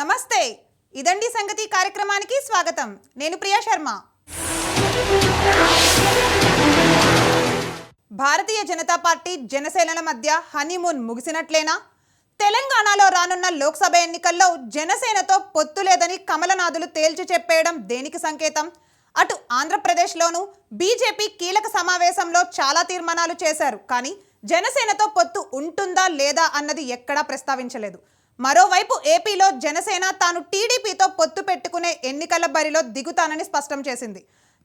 నమస్తే. ఇదండి సంగతి కార్యక్రమానికి స్వాగతం. నేను ప్రియా శర్మ. భారతీయ జనతా పార్టీ జనసేనల మధ్య హనీమూన్ ముగిసినట్లేనా? తెలంగాణలో రానున్న లోక్సభ ఎన్నికల్లో జనసేనతో పొత్తు లేదని కమలనాథులు తేల్చి చెప్పేయడం దేనికి సంకేతం? అటు ఆంధ్రప్రదేశ్లోనూ బీజేపీ కీలక సమావేశంలో చాలా తీర్మానాలు చేశారు. కానీ జనసేనతో పొత్తు ఉంటుందా లేదా అన్నది ఎక్కడా ప్రస్తావించలేదు. మరోవైపు ఏపీలో జనసేన తాను టీడీపీతో పొత్తు పెట్టుకునే ఎన్నికల బరిలో దిగుతానని స్పష్టం చేసింది.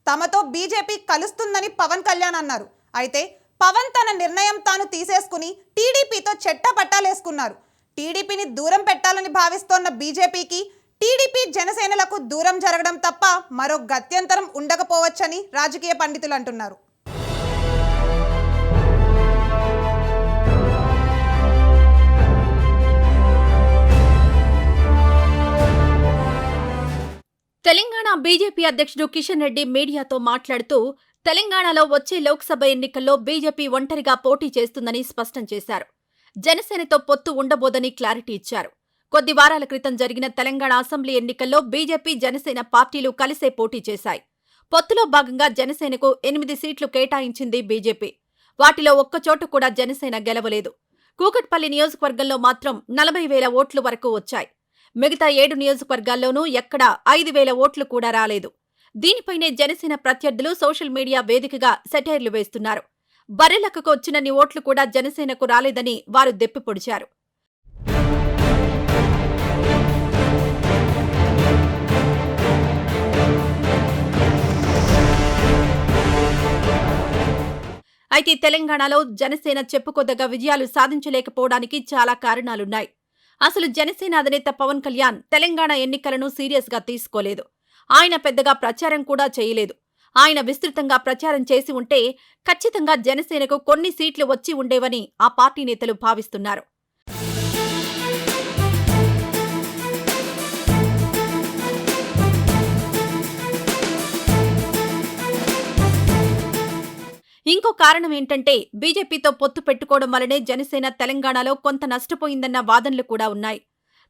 తమతో బీజేపీ కలుస్తుందని పవన్ కళ్యాణ్ అన్నారు. అయితే పవన్ తన నిర్ణయం తాను తీసేసుకుని టీడీపీతో చెట్టపట్టాలేసుకున్నారు. టీడీపీని దూరం పెట్టాలని భావిస్తోన్న బీజేపీకి టీడీపీ జనసేనలకు దూరం జరగడం తప్ప మరో గత్యంతరం ఉండకపోవచ్చని రాజకీయ పండితులు అంటున్నారు. తెలంగాణ బీజేపీ అధ్యక్షుడు కిషన్ రెడ్డి మీడియాతో మాట్లాడుతూ తెలంగాణలో వచ్చే లోక్సభ ఎన్నికల్లో బీజేపీ ఒంటరిగా పోటీ చేస్తుందని స్పష్టం చేశారు. జనసేనతో పొత్తు ఉండబోదని క్లారిటీ ఇచ్చారు. కొద్ది వారాల క్రితం జరిగిన తెలంగాణ అసెంబ్లీ ఎన్నికల్లో బీజేపీ జనసేన పార్టీలు కలిసే పోటీ చేశాయి. పొత్తులో భాగంగా జనసేనకు ఎనిమిది సీట్లు కేటాయించింది బీజేపీ. వాటిలో ఒక్కచోట కూడా జనసేన గెలవలేదు. కూకట్పల్లి నియోజకవర్గంలో మాత్రం నలభై వేల ఓట్లు వరకు వచ్చాయి. మిగతా ఏడు నియోజకవర్గాల్లోనూ ఎక్కడా ఐదు వేల ఓట్లు కూడా రాలేదు. దీనిపైనే జనసేన ప్రత్యర్థులు సోషల్ మీడియా వేదికగా సెటైర్లు వేస్తున్నారు. బర్రెలకకు వచ్చినన్ని ఓట్లు కూడా జనసేనకు రాలేదని వారు దెప్పిపొడిచారు అయితే తెలంగాణలో జనసేన చెప్పుకోదగ్గ విజయాలు సాధించలేకపోవడానికి చాలా కారణాలున్నాయి. అసలు జనసేన అధినేత పవన్ కళ్యాణ్ తెలంగాణ ఎన్నికలను సీరియస్గా తీసుకోలేదు. ఆయన పెద్దగా ప్రచారం కూడా చేయలేదు. ఆయన విస్తృతంగా ప్రచారం చేసి ఉంటే ఖచ్చితంగా జనసేనకు కొన్ని సీట్లు వచ్చి ఉండేవని ఆ పార్టీ నేతలు భావిస్తున్నారు. కారణం ఏంటంటే బీజేపీతో పొత్తు పెట్టుకోవడం వల్లనే జనసేన తెలంగాణలో కొంత నష్టపోయిందన్న వాదనలు కూడా ఉన్నాయి.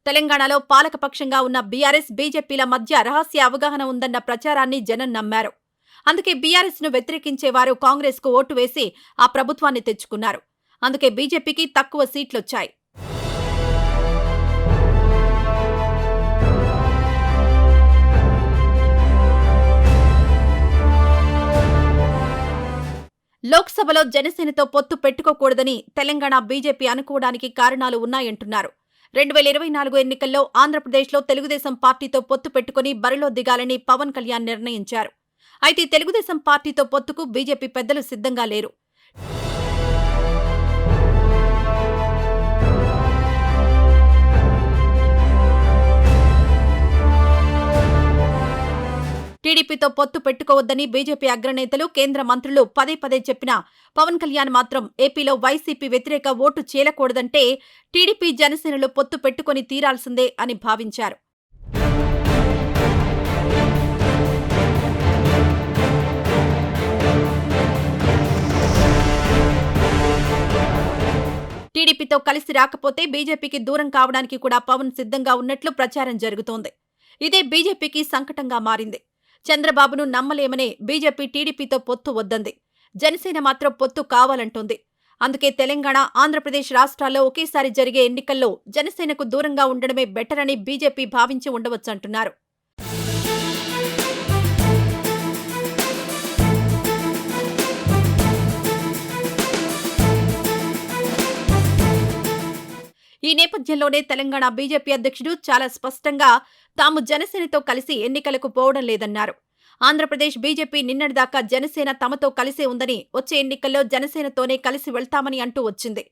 తెలంగాణలో పాలకపక్షంగా ఉన్న బీఆర్ఎస్ బీజేపీల మధ్య రహస్య అవగాహన ఉందన్న ప్రచారాన్ని జనం నమ్మారు. అందుకే బీఆర్ఎస్ను వ్యతిరేకించేవారు కాంగ్రెస్కు ఓటు వేసి ఆ ప్రభుత్వాన్ని తెచ్చుకున్నారు. అందుకే బీజేపీకి తక్కువ సీట్లొచ్చాయి. లోక్సభలో జనసేనతో పొత్తు పెట్టుకోకూడదని తెలంగాణ బీజేపీ అనుకోవడానికి కారణాలు ఉన్నాయంటున్నారు. రెండు వేల ఇరవై నాలుగు ఎన్నికల్లో ఆంధ్రప్రదేశ్లో తెలుగుదేశం పార్టీతో పొత్తు పెట్టుకుని బరిలో దిగాలని పవన్ కళ్యాణ్ నిర్ణయించారు. అయితే తెలుగుదేశం పార్టీతో పొత్తుకు బీజేపీ పెద్దలు సిద్ధంగా లేరు. టీడీపీతో పొత్తు పెట్టుకోవద్దని బీజేపీ అగ్రనేతలు కేంద్ర మంత్రులు పదే పదే చెప్పినా పవన్ కళ్యాణ్ మాత్రం ఏపీలో వైసీపీ వ్యతిరేక ఓటు చీలకూడదంటే టీడీపీ జనసేనలు పొత్తు పెట్టుకుని తీరాల్సిందే అని భావించారు. టీడీపీతో కలిసి రాకపోతే బీజేపీకి దూరం కావడానికి కూడా పవన్ సిద్ధంగా ఉన్నట్లు ప్రచారం జరుగుతోంది. ఇదే బీజేపీకి సంకటంగా మారింది. చంద్రబాబును నమ్మలేమనే బీజేపీ టీడీపీతో పొత్తు వద్దంది. జనసేన మాత్రం పొత్తు కావాలంటోంది. అందుకే తెలంగాణ ఆంధ్రప్రదేశ్ రాష్ట్రాల్లో ఒకేసారి జరిగే ఎన్నికల్లో జనసేనకు దూరంగా ఉండడమే బెటర్ అని బీజేపీ భావించి ఉండవచ్చంటున్నారు. ఈ నేపథ్యంలోనే తెలంగాణ బీజేపీ అధ్యక్షుడు చాలా స్పష్టంగా తాము జనసేనతో కలిసి ఎన్నికలకు పోవడం లేదన్నారు. ఆంధ్రప్రదేశ్ బీజేపీ నిన్నటిదాకా జనసేన తమతో కలిసే ఉందని వచ్చే ఎన్నికల్లో జనసేనతోనే కలిసి వెళ్తామని అంటూ వచ్చింది.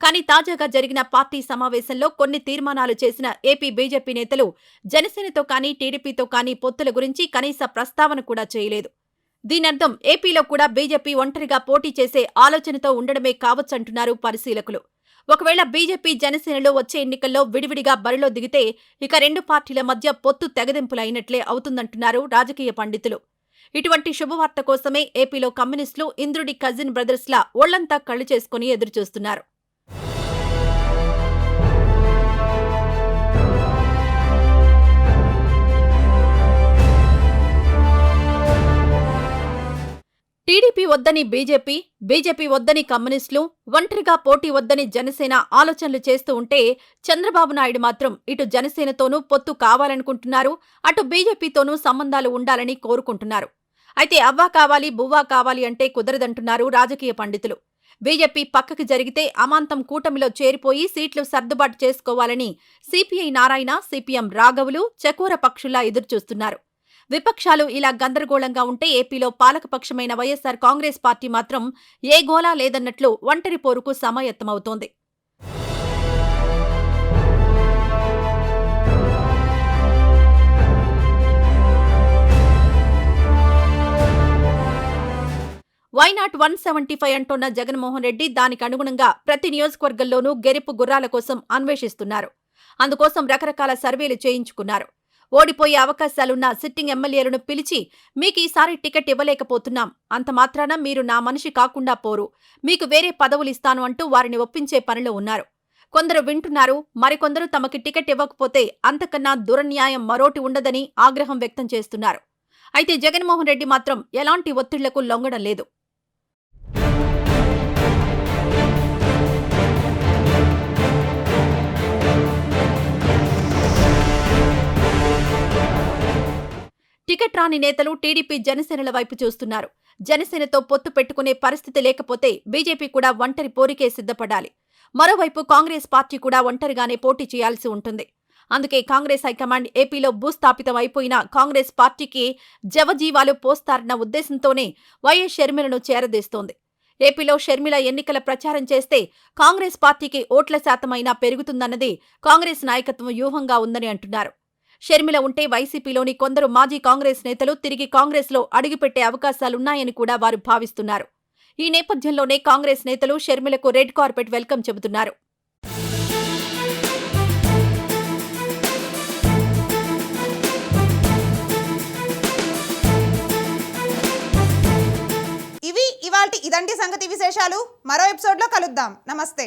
కానీ తాజాగా జరిగిన పార్టీ సమావేశంలో కొన్ని తీర్మానాలు చేసిన ఏపీ బీజేపీ నేతలు జనసేనతో కానీ టీడీపీతో కానీ పొత్తుల గురించి కనీస ప్రస్తావన కూడా చేయలేదు. దీనర్థం ఏపీలో కూడా బీజేపీ ఒంటరిగా పోటీ చేసే ఆలోచనతో ఉండడమే కావచ్చంటున్నారు పరిశీలకులు. ఒకవేళ బీజేపీ జనసేనలో వచ్చే ఎన్నికల్లో విడివిడిగా బరిలో దిగితే ఇక రెండు పార్టీల మధ్య పొత్తు తెగదెంపులైనట్లే అవుతుందంటున్నారు రాజకీయ పండితులు. ఇటువంటి శుభవార్త కోసమే ఏపీలో కమ్యూనిస్టులు ఇంద్రుడి కజిన్ బ్రదర్స్లా ఒళ్ళంతా కళ్ళు చేసుకుని ఎదురుచూస్తున్నారు. టీడీపీ వద్దని బీజేపీ బీజేపీ వద్దని కమ్యూనిస్టులు ఒంటరిగా పోటీ వద్దని జనసేన ఆలోచనలు చేస్తూ ఉంటే చంద్రబాబు నాయుడు మాత్రం ఇటు జనసేనతోనూ పొత్తు కావాలనుకుంటున్నారు అటు బీజేపీతోనూ సంబంధాలు ఉండాలని కోరుకుంటున్నారు. అయితే అవ్వా కావాలి బువ్వా కావాలి అంటే కుదరదంటున్నారు రాజకీయ పండితులు. బీజేపీ పక్కకి జరిగితే అమాంతం కూటమిలో చేరిపోయి సీట్లు సర్దుబాటు చేసుకోవాలని సిపిఐ నారాయణ సిపిఎం రాఘవులు చకోర పక్షుల్లా ఎదురుచూస్తున్నారు. విపక్షాలు ఇలా గందరగోళంగా ఉంటే ఏపీలో పాలకపక్షమైన వైఎస్సార్ కాంగ్రెస్ పార్టీ మాత్రం ఏ గోలా లేదన్నట్లు ఒంటరి పోరుకు సమాయత్తమవుతోంది. Why not one seventy five అంటున్న జగన్మోహన్ రెడ్డి దానికి అనుగుణంగా ప్రతి నియోజకవర్గంలోనూ గెలుపు గుర్రాల కోసం అన్వేషిస్తున్నారు. అందుకోసం రకరకాల సర్వేలు చేయించుకున్నారు. ఓడిపోయే అవకాశాలున్న సిట్టింగ్ ఎమ్మెల్యేలను పిలిచి మీకు ఈసారి టికెట్ ఇవ్వలేకపోతున్నాం. అంత మాత్రాన మీరు నా మనిషి కాకుండా పోరు. మీకు వేరే పదవులు ఇస్తాను అంటూ వారిని ఒప్పించే పనిలో ఉన్నారు. కొందరు వింటున్నారు మరికొందరు తమకి టికెట్ ఇవ్వకపోతే అంతకన్నా దురన్యాయం మరోటి ఉండదని ఆగ్రహం వ్యక్తం చేస్తున్నారు. అయితే జగన్మోహన్ రెడ్డి మాత్రం ఎలాంటి ఒత్తిళ్ళకు లొంగడం లేదు. టికెట్ రాని నేతలు టీడీపీ జనసేనల వైపు చూస్తున్నారు. జనసేనతో పొత్తు పెట్టుకునే పరిస్థితి లేకపోతే బీజేపీ కూడా ఒంటరి పోరికే సిద్ధపడాలి. మరోవైపు కాంగ్రెస్ పార్టీ కూడా ఒంటరిగానే పోటీ చేయాల్సి ఉంటుంది. అందుకే కాంగ్రెస్ హైకమాండ్ ఏపీలో భూస్థాపితం అయిపోయిన కాంగ్రెస్ పార్టీకి జవజీవాలు పోస్తారన్న ఉద్దేశంతోనే వైఎస్ షర్మిలను చేరదీస్తోంది. ఏపీలో షర్మిల ఎన్నికల ప్రచారం చేస్తే కాంగ్రెస్ పార్టీకి ఓట్ల శాతమైనా పెరుగుతుందన్నది కాంగ్రెస్ నాయకత్వం వ్యూహంగా ఉందని అంటున్నారు. షర్మిల ఉంటే వైసీపీలోని కొందరు మాజీ కాంగ్రెస్ నేతలు తిరిగి కాంగ్రెస్లో అడుగుపెట్టే అవకాశాలున్నాయని కూడా వారు భావిస్తున్నారు. ఈ నేపథ్యంలోనే కాంగ్రెస్ నేతలు షర్మిలకు రెడ్ కార్పెట్ వెల్కమ్ చెబుతున్నారు. ఇవి ఇవాల్టి ఇదంటి సంగతి విశేషాలు. మరో ఎపిసోడ్లో కలుద్దాం. నమస్తే.